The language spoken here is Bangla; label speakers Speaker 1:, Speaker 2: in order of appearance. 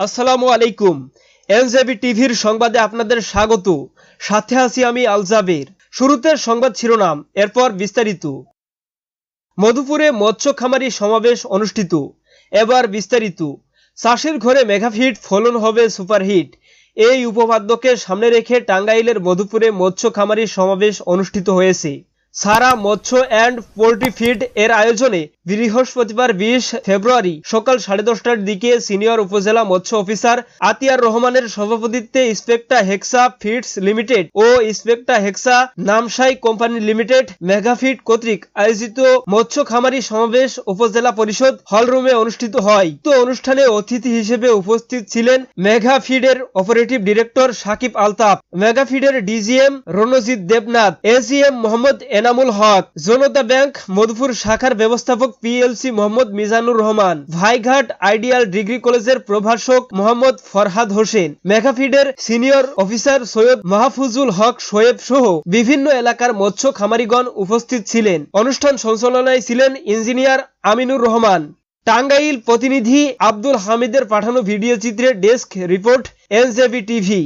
Speaker 1: আসসালামু আলাইকুম। এনজেবি টিভির সংবাদে আপনাদের স্বাগত। সাথে আছি আমি আলজাবের। শুরুতে সংবাদ শিরোনাম, এরপর বিস্তারিত। মধুপুরে মৎস্য খামারি সমাবেশ অনুষ্ঠিত। এবার বিস্তারিত। চাষের ঘরে মেগাফিট ফলন হবে সুপারহিট। এই উপপাদ্যকে সামনে রেখে টাঙ্গাইলের মধুপুরে মৎস্য খামারি সমাবেশ অনুষ্ঠিত হয়েছে। সারা মৎস্য অ্যান্ড পোল্ট্রি ফিড এর আয়োজনে বৃহস্পতিবার বিশ ফেব্রুয়ারি সকাল সাড়ে দশটার দিকে সিনিয়র উপজেলা মৎস্য অফিসার আতিয়ার রহমানের সভাপতিত্বে স্পেকটা হেক্সা ফিডস লিমিটেড ও স্পেকটা হেক্সা নামসাই কোম্পানি লিমিটেড মেগাফিড কর্তৃক আয়োজিত মৎস্য খামারি সমাবেশ উপজেলা পরিষদ হলরুমে অনুষ্ঠিত হয়। তো অনুষ্ঠানে অতিথি হিসেবে উপস্থিত ছিলেন মেগাফিডের operative director Sakib Altaf, মেগাফিডের DGM Ranjit Debnath AGM Mohammad Enamul Haque. Janata bank, Madhupur শাখার ব্যবস্থাপক PLC Mohammad Mizanur Rahman, Bhaighat ideal degree কলেজের প্রভাষক মোহাম্মদ ফরহাদ হোসেন, মেঘাফিডের সিনিয়র অফিসার সৈয়দ মাহফুজুল হক শোয়েব সহ বিভিন্ন এলাকার মৎস্য খামারিগণ উপস্থিত ছিলেন। অনুষ্ঠান সঞ্চালনায় ছিলেন ইঞ্জিনিয়ার আমিনুর রহমান। টাঙ্গাইল প্রতিনিধি আব্দুল হামিদের পাঠানো ভিডিও চিত্রে ডেস্ক রিপোর্ট এনজেবি টিভি।